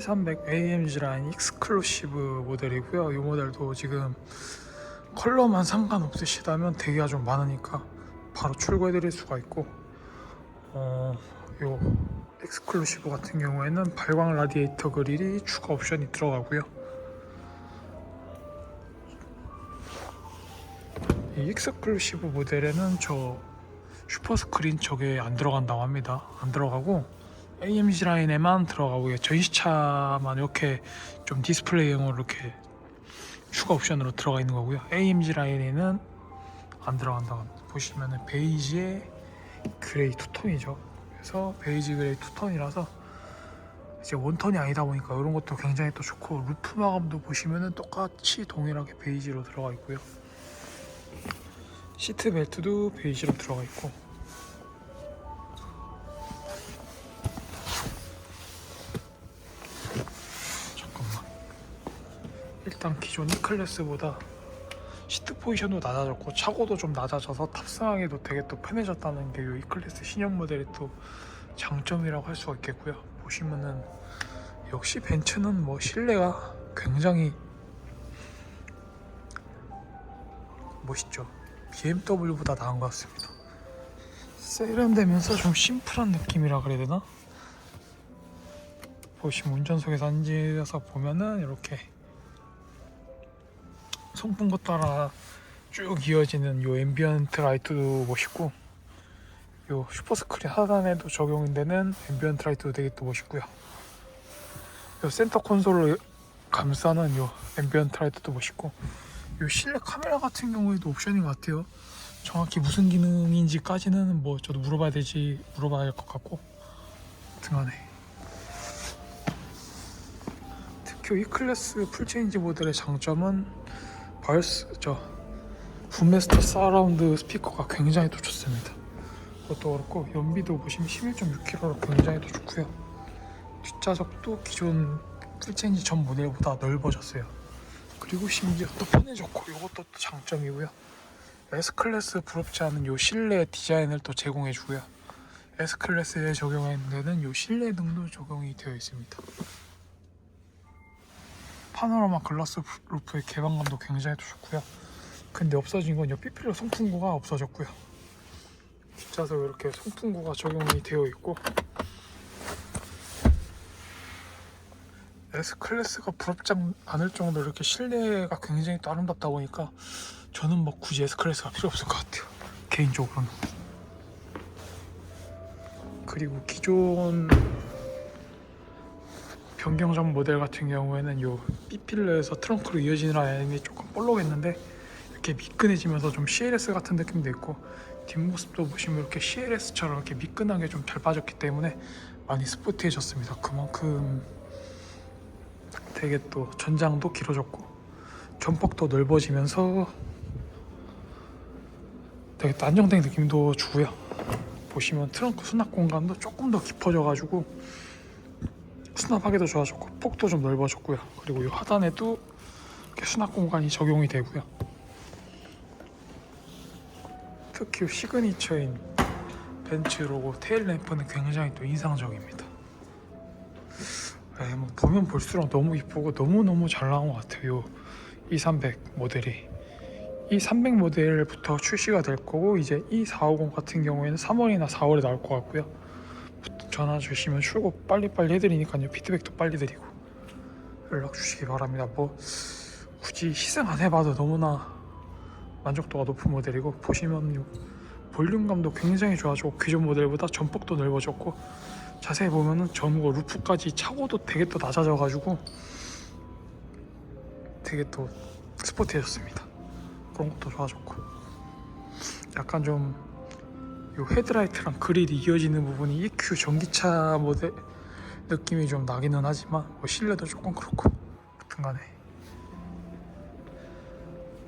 300 AMG 라인 익스클루시브 모델이고요. 이 모델도 지금 컬러만 상관없으시다면 대기가 좀 많으니까 바로 출고해 드릴 수가 있고 어, 요 익스클루시브 같은 경우에는 발광 라디에이터 그릴이 추가 옵션이 들어가고요. 이 익스클루시브 모델에는 저 슈퍼 스크린 저게 안 들어간다고 합니다. 안 들어가고 AMG 라인에만 들어가고요. 전시차만 이렇게 좀 디스플레이형으로 이렇게 추가 옵션으로 들어가 있는 거고요. AMG 라인에는 안 들어간다고. 보시면은 베이지에 그레이 투톤이죠. 그래서 베이지 그레이 투톤이라서 이제 원톤이 아니다 보니까 이런 것도 굉장히 또 좋고 루프 마감도 보시면은 똑같이 동일하게 베이지로 들어가 있고요. 시트 벨트도 베이지로 들어가 있고 일단 기존 E클래스보다 시트 포지션도 낮아졌고 차고도 좀 낮아져서 탑승하기도 되게 또 편해졌다는 게 이 E클래스 신형 모델의 또 장점이라고 할 수가 있겠고요. 보시면은 역시 벤츠는 뭐 실내가 굉장히 멋있죠. BMW보다 나은 것 같습니다. 세련되면서 좀 심플한 느낌이라 그래야 되나? 보시면 운전석에서 앉아서 보면은 이렇게 송풍구 따라 쭉 이어지는 요 앰비언트 라이트도 멋있고 요 슈퍼스크린 하단에도 적용되는 앰비언트 라이트도 되게 또 멋있고요. 요 센터 콘솔로 감싸는 요 앰비언트 라이트도 멋있고 요 실내 카메라 같은 경우에도 옵션인 것 같아요. 정확히 무슨 기능인지까지는 뭐 저도 물어봐야 되지 물어봐야 할 것 같고 등간에. 특히 이 클래스 풀체인지 모델의 장점은 바이오스 저 붐메스터 사라운드 스피커가 굉장히 또 좋습니다. 그것도 그렇고 연비도 보시면 11.6kg로 굉장히 또 좋고요. 뒷좌석도 기존 풀체인지 전 모델보다 넓어졌어요. 그리고 심지어 또 편해졌고 이것도 또 장점이고요. S 클래스 부럽지 않은 요 실내 디자인을 또 제공해 주고요. S 클래스에 적용하는 데는 요 실내 등도 적용이 되어 있습니다. 파노라마 글라스 루프의 개방감도 굉장히 또 좋고요. 근데 없어진 건요 삐필러 송풍구가 없어졌고요. 뒷좌석에 이렇게 송풍구가 적용이 되어 있고 S 클래스가 부럽지 않을 정도로 이렇게 실내가 굉장히 또 아름답다 보니까 저는 뭐 굳이 S 클래스가 필요 없을 것 같아요. 개인적으로는. 그리고 기존 변경전 모델 같은 경우에는 요 B필러에서 트렁크로 이어지는 라인이 조금 볼록했는데 이렇게 미끈해지면서 좀 CLS 같은 느낌도 있고 뒷모습도 보시면 이렇게 CLS처럼 이렇게 미끈하게 좀 잘 빠졌기 때문에 많이 스포티해졌습니다. 그만큼 되게 또 전장도 길어졌고 전폭도 넓어지면서 되게 또 안정된 느낌도 주고요. 보시면 트렁크 수납 공간도 조금 더 깊어져가지고 수납하기도 좋아졌고 폭도 좀 넓어졌고요. 그리고 이 하단에도 이렇게 수납 공간이 적용이 되고요. 특히 시그니처인 벤츠 로고 테일 램프는 굉장히 또 인상적입니다. 네, 뭐 보면 볼수록 너무 이쁘고 너무 너무 잘 나온 것 같아요. 이300 모델이 이300 모델부터 출시가 될 거고 이제 이450 같은 경우에는 3월이나 4월에 나올 것 같고요. 전화 주시면 출고 빨리빨리 해드리니까요. 피드백도 빨리 드리고 연락 주시기 바랍니다. 뭐 굳이 희생 안 해봐도 너무나 만족도가 높은 모델이고 보시면요 볼륨감도 굉장히 좋아지고 기존 모델보다 전폭도 넓어졌고 자세히 보면은 전고 루프까지 차고도 되게 또 낮아져가지고 되게 또 스포티해졌습니다. 그런 것도 좋아졌고 약간 좀 요 헤드라이트랑 그릴이 이어지는 부분이 EQ 전기차 모델 느낌이 좀 나기는 하지만 뭐 실내도 조금 그렇고 하여튼간에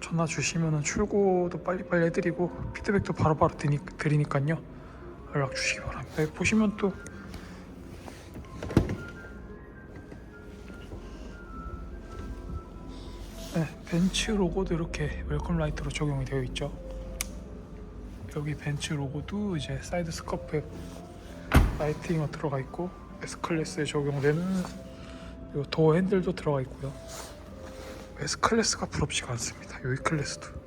전화 주시면은 출고도 빨리빨리 해드리고 피드백도 바로바로 드니, 드리니까요. 연락 주시기 바랍니다. 여기 보시면 또 네, 벤츠 로고도 이렇게 웰컴 라이트로 적용이 되어 있죠 여기 벤츠 로고도 이제 사이드 스커프에 라이팅이 들어가 있고 S 클래스에 적용되는 도어 핸들도 들어가 있고요. S 클래스가 부럽지가 않습니다. 이 클래스도